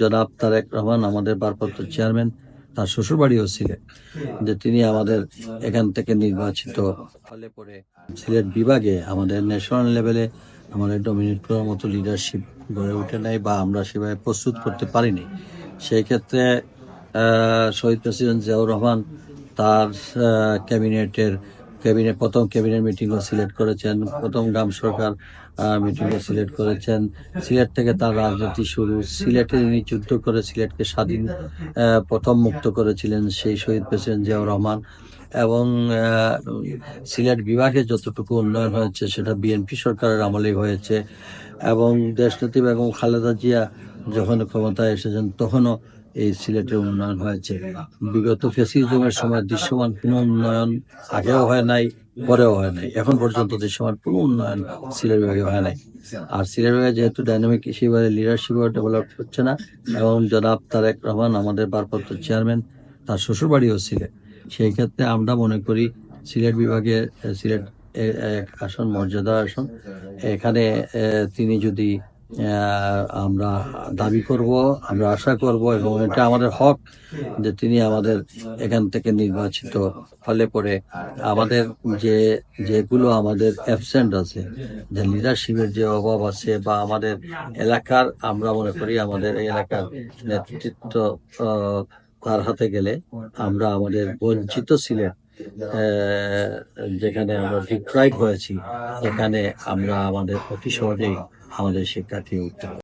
জনাব তারেক রহমান, আমাদের ভারপ্রাপ্ত চেয়ারম্যান, তার শ্বশুর বাড়িও ছিলেন যে তিনি আমাদের এখান থেকে নির্বাচিত ফলে পরে সিলেট বিভাগে আমাদের ন্যাশনাল লেভেলে আমাদের ডমিনেট করার মতো লিডারশিপ গড়ে ওঠে নাই বা আমরা সেভাবে প্রস্তুত করতে পারিনি। সেই ক্ষেত্রে শহীদ প্রেসিডেন্ট জিয়াউর রহমান তার ক্যাবিনেটের ক্যাবিনেট প্রথম ক্যাবিনেট মিটিংও সিলেক্ট করেছেন। প্রথম গ্রাম সরকার মিটিংও সিলেক্ট করেছেন। সিলেট থেকে তার রাজনীতি শুরু। সিলেটে তিনি যুদ্ধ করে সিলেটকে স্বাধীন প্রথম মুক্ত করেছিলেন সেই শহীদ প্রেসিডেন্ট জিয়াউর রহমান। এবং সিলেট বিভাগে যতটুকু উন্নয়ন হয়েছে সেটা বিএনপি সরকারের আমলে হয়েছে। এবং দেশনেত্রী বেগম খালেদা জিয়া যখন ক্ষমতায় এসেছেন তখনও এই সিলেটের উন্নয়ন হয়েছে। বিগত ফেসিজমের সময় দৃশ্যমান কোনো উন্নয়ন আগেও হয় নাই, পরেও হয় নাই। এখন পর্যন্ত দৃশ্যমান কোনো উন্নয়ন সিলেট বিভাগে হয় নাই। আর সিলেট বিভাগে যেহেতু ডাইনামিক সেভাবে লিডারশিপ ডেভেলপ হচ্ছে না, এবং জনাব তারেক রহমান আমাদের ভারপ্রাপ্ত চেয়ারম্যান তার শ্বশুর বাড়িও সিলেট। সেই ক্ষেত্রে আমরা মনে করি সিলেট বিভাগে, সিলেট এক আসন মর্যাদা আসন। এখানে তিনি যদি আমরা দাবি করব আমরা আশা করব এবং এটা আমাদের হক যে তিনি আমাদের এখান থেকে নির্বাচিত ফলে পরে আমাদের যে যেগুলো আমাদের অ্যাবসেন্ট আছে যে লিডারশিপের যে অভাব আছে বা আমাদের এলাকার আমরা মনে করি আমাদের এলাকার নেতৃত্ব তার হাতে গেলে আমরা আমাদের বঞ্চিত আহ, যেখানে আমরা ডিপ্রাইভ হয়েছি সেখানে আমরা আমাদের অতি সহজেই আমাদের শিক্ষার্থী উঠতে